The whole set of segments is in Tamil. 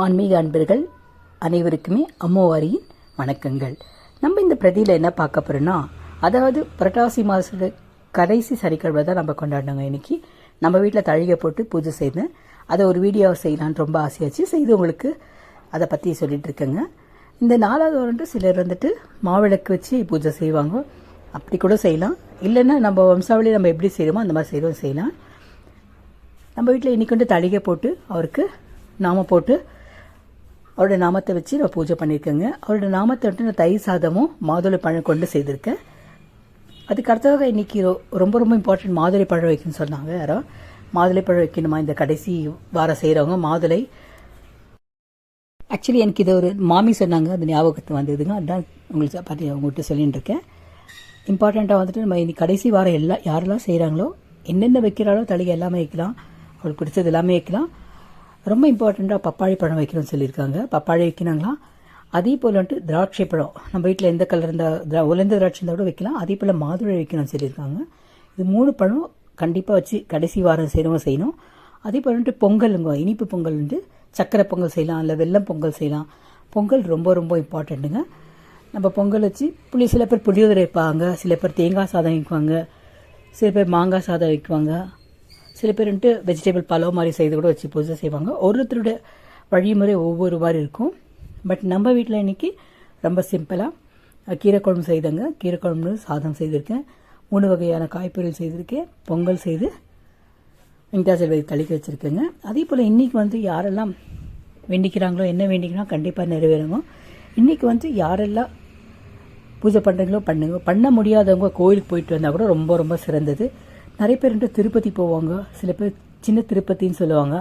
ஆன்மீக அன்பர்கள் அனைவருக்குமே அம்மோவாரியின் வணக்கங்கள். நம்ம இந்த பிரதியில் என்ன பார்க்க போகிறோன்னா அதாவது புரட்டாசி மாத கடைசி சனிக்கிழமை தான் நம்ம கொண்டாடினோங்க இன்னைக்கு. நம்ம வீட்டில் தழிகை போட்டு பூஜை செய்தேன் அதை ஒரு வீடியோவை செய்யலான்னு ரொம்ப ஆசையாச்சு. செய்து உங்களுக்கு அதை பற்றி சொல்லிகிட்டு இருக்கேங்க. இந்த நாலாவது வந்துட்டு சிலர் வந்துட்டு மாவிளக்கு வச்சு பூஜை செய்வாங்க. அப்படி கூட செய்யலாம். இல்லைன்னா நம்ம வம்சாவளி நம்ம எப்படி செய்கிறோமோ அந்த மாதிரி செய்கிறோம் செய்யலாம். நம்ம வீட்டில் இன்னைக்கு வந்து தளிகை போட்டு அவருக்கு நாம போட்டு அவரோட நாமத்தை வச்சு நான் பூஜை பண்ணியிருக்கேங்க. அவரோட நாமத்தை வந்துட்டு நான் தயிர் சாதமும் மாதுளை பழம் கொண்டு செய்திருக்கேன். அதுக்கு அடுத்ததாக இன்றைக்கி ரொம்ப ரொம்ப இம்பார்ட்டன்ட் மாதுளை பழம் வைக்கணும்னு சொன்னாங்க யாரோ. மாதுளை பழம் வைக்கணுமா? இந்த கடைசி வாரம் செய்கிறவங்க மாதுளை. ஆக்சுவலி எனக்கு இது ஒரு மாமி சொன்னாங்க. அது ஞாபகத்து வந்ததுங்க. அதான் உங்களுக்கு பார்த்து அவங்ககிட்ட சொல்லிட்டு இருக்கேன். இம்பார்ட்டண்ட்டாக வந்துட்டு நம்ம இன்னைக்கு கடைசி வாரம் எல்லாம் யாரெல்லாம் செய்கிறாங்களோ என்னென்ன வைக்கிறாலோ தளிகை எல்லாமே வைக்கலாம். அவளுக்கு பிடிச்சது எல்லாமே வைக்கலாம். ரொம்ப இம்பார்ட்டண்ட்டாக பப்பாளி பழம் வைக்கணும்னு சொல்லியிருக்காங்க. பப்பாளி வைக்கணுங்களா அதே போல் வந்துட்டு திராட்சை பழம். நம்ம வீட்டில் எந்த கலர் இருந்தால் திரா உலர்ந்த திராட்சை இருந்தால் கூட வைக்கலாம். அதே போல் மாதுளை வைக்கணும்னு சொல்லியிருக்காங்க. இது மூணு பழம் கண்டிப்பாக வச்சு கடைசி வாரம் செய்யறவங்க செய்யணும். அதே போல் வந்துட்டு பொங்கலுங்க இனிப்பு பொங்கல் வந்து சக்கரை பொங்கல் செய்யலாம் இல்லை வெல்லம் பொங்கல் செய்யலாம். பொங்கல் ரொம்ப ரொம்ப இம்பார்ட்டண்ட்டுங்க நம்ம பொங்கல் வச்சு புளி சில பேர் புளியோதரை வைப்பாங்க சில பேர் தேங்காய் சாதம் வைக்குவாங்க சில பேர் மாங்காய் சாதம் வைக்குவாங்க. சில பேர் வந்துட்டு வெஜிடபிள் பலவ் மாதிரி செய்து கூட வச்சு பூஜை செய்வாங்க. ஒருத்தருடைய வழிமுறை ஒவ்வொரு மாதிரி இருக்கும். பட் நம்ம வீட்டில் இன்னைக்கு ரொம்ப சிம்பிளாக கீரை குழம்பு செய்தங்க. கீரை குழம்பு சாதம் செய்திருக்கேன். மூணு வகையான காய்கறிகள் செய்திருக்கேன். பொங்கல் செய்து வெங்கடா வைத்து தளிக்க வச்சுருக்கேங்க. அதே போல் இன்றைக்கி வந்து யாரெல்லாம் வேண்டிக்கிறாங்களோ என்ன வேண்டிக்கிறோம் கண்டிப்பாக நிறைவேறுங்க. இன்றைக்கி வந்து யாரெல்லாம் பூஜை பண்ணுறீங்களோ பண்ணுங்க. பண்ண முடியாதவங்க கோயிலுக்கு போயிட்டு வந்தால் கூட ரொம்ப ரொம்ப சிறந்தது. நிறைய பேர் வந்துட்டு திருப்பதி போவாங்க. சில பேர் சின்ன திருப்பதின்னு சொல்லுவாங்க.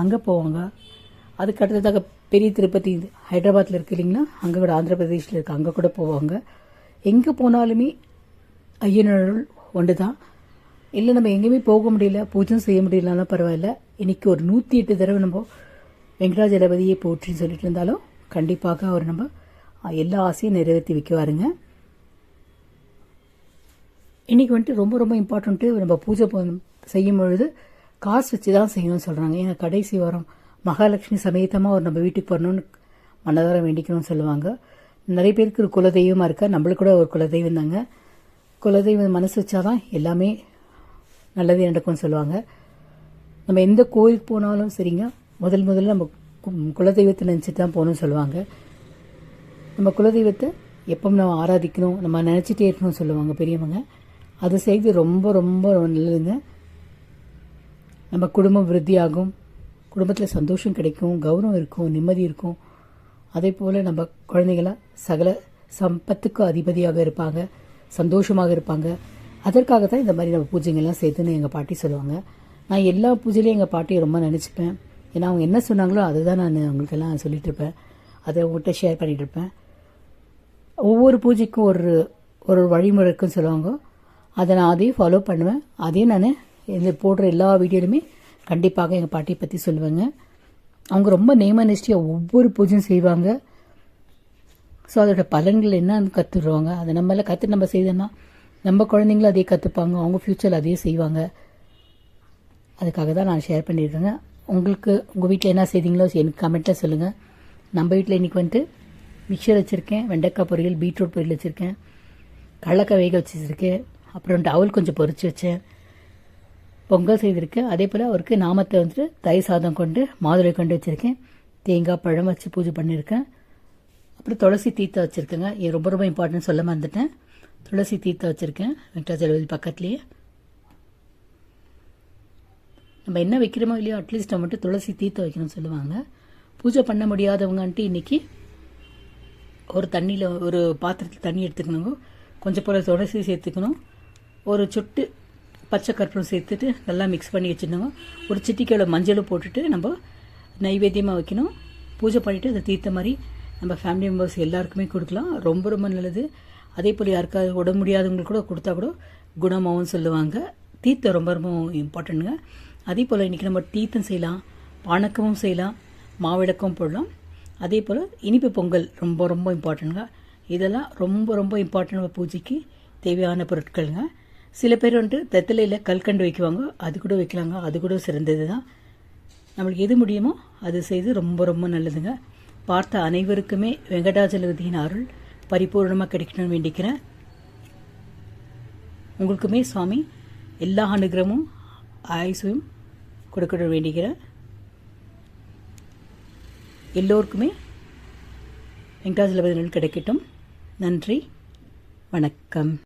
அங்கே போவாங்க. அதுக்கு அடுத்ததாக பெரிய திருப்பதி ஹைதராபாத்தில் இருக்கு இல்லைங்களா? அங்கே கூட ஆந்திர பிரதேஷில் இருக்குது அங்கே கூட போவாங்க. எங்கே போனாலுமே ஐயனருள் ஒன்று தான் இல்லை நம்ம எங்கேயுமே போக முடியல. பூஜை செய்ய முடியலனாலும் பரவாயில்ல. இன்னைக்கு ஒரு நூற்றி எட்டு தடவை நம்ம வெங்கடாஜலபதியை போற்றின்னு சொல்லிட்டு இருந்தாலும் கண்டிப்பாக அவர் நம்ம எல்லா ஆசையும் நிறைவேற்றி வைக்குவாருங்க இன்றைக்கி வந்துட்டு ரொம்ப ரொம்ப இம்பார்ட்டண்ட்டு நம்ம பூஜை செய்யும் பொழுது காசு வச்சு தான் செய்யணும்னு சொல்கிறாங்க ஏன்னா கடைசி வாரம் மகாலட்சுமி சமேதமாக ஒரு நம்ம வீட்டுக்கு வரணும்னு மனதார வேண்டிக்கணும்னு சொல்லுவாங்க. நிறைய பேருக்கு ஒரு குலதெய்வமாக இருக்கா? நம்மளுக்கு கூட ஒரு குலதெய்வம் தாங்க. குலதெய்வம் மனசு வச்சாதான் எல்லாமே நல்லது நடக்கும்னு சொல்லுவாங்க. நம்ம எந்த கோயிலுக்கு போனாலும் சரிங்க. முதல் முதல்ல நம்ம கு- குலதெய்வத்தை நினச்சிட்டு தான் போகணும்னு சொல்லுவாங்க. நம்ம குலதெய்வத்தை எப்போ நம்ம ஆராதிக்கணும் நம்ம நினச்சிட்டே இருக்கணும்னு சொல்லுவாங்க பெரியவங்க. அது செய்து ரொம்ப ரொம்ப நல்லதுங்க. நம்ம குடும்பம் விருத்தியாகும். குடும்பத்தில் சந்தோஷம் கிடைக்கும் கௌரவம் இருக்கும் நிம்மதி இருக்கும். அதே போல் நம்ம குழந்தைங்கள சகல சம்பத்துக்கு அதிபதியாக இருப்பாங்க சந்தோஷமாக இருப்பாங்க. அதற்காக தான் இந்த மாதிரி நம்ம பூஜைங்கள்லாம் செய்துன்னு எங்கள் பாட்டி சொல்லுவாங்க. நான் எல்லா பூஜையிலையும் எங்கள் பாட்டியை ரொம்ப நினச்சிப்பேன். ஏன்னா அவங்க என்ன சொன்னாங்களோ அதை தான் நான் அவங்களுக்கெல்லாம் சொல்லிட்டு இருப்பேன் அதை உங்கள்கிட்ட ஷேர் பண்ணிகிட்ருப்பேன் இருப்பேன் ஒவ்வொரு பூஜைக்கும் ஒரு ஒரு வழிமுறை இருக்குன்னு சொல்லுவாங்க. அதை நான் அதையும் ஃபாலோ பண்ணுவேன். அதையும் நான் இந்த போடுற எல்லா வீடியோலையுமே கண்டிப்பாக எங்கள் பாட்டியை பற்றி சொல்லுவேங்க. அவங்க ரொம்ப நேம நிஷ்டியாக ஒவ்வொரு பூஜையும் செய்வாங்க. ஸோ அதோட பலன்கள் என்னன்னு கற்றுடுவாங்க அதை நம்மளால் கற்று நம்ம செய்தோன்னா நம்ம குழந்தைங்களும் அதே கற்றுப்பாங்க அவங்க ஃப்யூச்சரில் அதையே செய்வாங்க. அதுக்காக தான் நான் ஷேர் பண்ணியிருக்கேங்க. உங்களுக்கு உங்கள் வீட்டில் என்ன செய்தீங்களோ எனக்கு கமெண்ட்டில் சொல்லுங்கள் நம்ம வீட்டில் இன்றைக்கி வந்துட்டு மிக்சர் வச்சுருக்கேன். வெண்டைக்காய் பொரியல் பீட்ரூட் பொரியல் வச்சுருக்கேன். கடலக்காய் வேக வச்சுருக்கேன். அப்புறம் டவல் கொஞ்சம் பொறிச்சு வச்சேன். பொங்கல் செய்திருக்கேன் அதே போல் அவருக்கு நாமத்தை வந்துட்டு தயிர் சாதம் கொண்டு மாதுளை கொண்டு வச்சுருக்கேன். தேங்காய் பழம் வச்சு பூஜை பண்ணியிருக்கேன். அப்புறம் துளசி தீர்த்தம் வச்சுருக்கேங்க. இது ரொம்ப ரொம்ப இம்பார்ட்டன்ட் சொல்ல மறந்துட்டேன். துளசி தீர்த்தம் வச்சுருக்கேன். வெங்கடாச்சலபதி பக்கத்துலேயே. நம்ம என்ன வைக்கிறோமோ இல்லையோ அட்லீஸ்ட் நம்ம மட்டும் துளசி தீர்த்தம் வைக்கணும்னு சொல்லுவாங்க. பூஜை பண்ண முடியாதவங்கன்ட்டு இன்னைக்கு ஒரு தண்ணியில் ஒரு பாத்திரத்தில் தண்ணி எடுத்துக்கணுங்க. கொஞ்சம் போல் துளசி சேர்த்துக்கணும். ஒரு சொட்டு பச்சை கற்பூரம் சேர்த்துட்டு நல்லா மிக்ஸ் பண்ணி வச்சுருந்தோம் ஒரு சிட்டிக்கையில் மஞ்சளும் போட்டுட்டு நம்ம நைவேத்தியமாக வைக்கணும். பூஜை பண்ணிவிட்டு அதை தீர்த்த மாதிரி நம்ம ஃபேமிலி மெம்பர்ஸ் எல்லாருக்குமே கொடுக்கலாம். ரொம்ப ரொம்ப நல்லது. அதே போல் யாருக்காவது உடம்பு முடியாதவங்களுக்கு கூட கொடுத்தா கூட குணமாகவும் சொல்லுவாங்க. தீர்த்தம் ரொம்ப ரொம்ப இம்பார்ட்டண்ட்டுங்க அதே போல் இன்றைக்கி நம்ம தீர்த்தம் செய்யலாம் பானக்கமும் செய்யலாம் மாவிளக்கம் போடலாம். அதே போல் இனிப்பு பொங்கல் ரொம்ப ரொம்ப இம்பார்ட்டண்ட்டுங்க இதெல்லாம் ரொம்ப ரொம்ப இம்பார்ட்டண்ட் பூஜைக்கு தேவையான பொருட்களுங்க. சில பேர் வந்துட்டு வெத்தலையில் கல்கண்டு வைக்குவாங்க. அது கூட வைக்கலாங்க. அது கூட சிறந்தது தான் நம்மளுக்கு எது முடியுமோ அது செய்து ரொம்ப ரொம்ப நல்லதுங்க. பார்த்த அனைவருக்குமே வெங்கடாஜலபதியின் அருள் பரிபூர்ணமாக கிடைக்கணும்னு வேண்டிக்கிறேன். உங்களுக்குமே சுவாமி எல்லா அனுகிரமும் ஆயுசையும் கொடுக்கணும் வேண்டிக்கிறேன். எல்லோருக்குமே வெங்கடாஜலபதி கிடைக்கட்டும். நன்றி. வணக்கம்.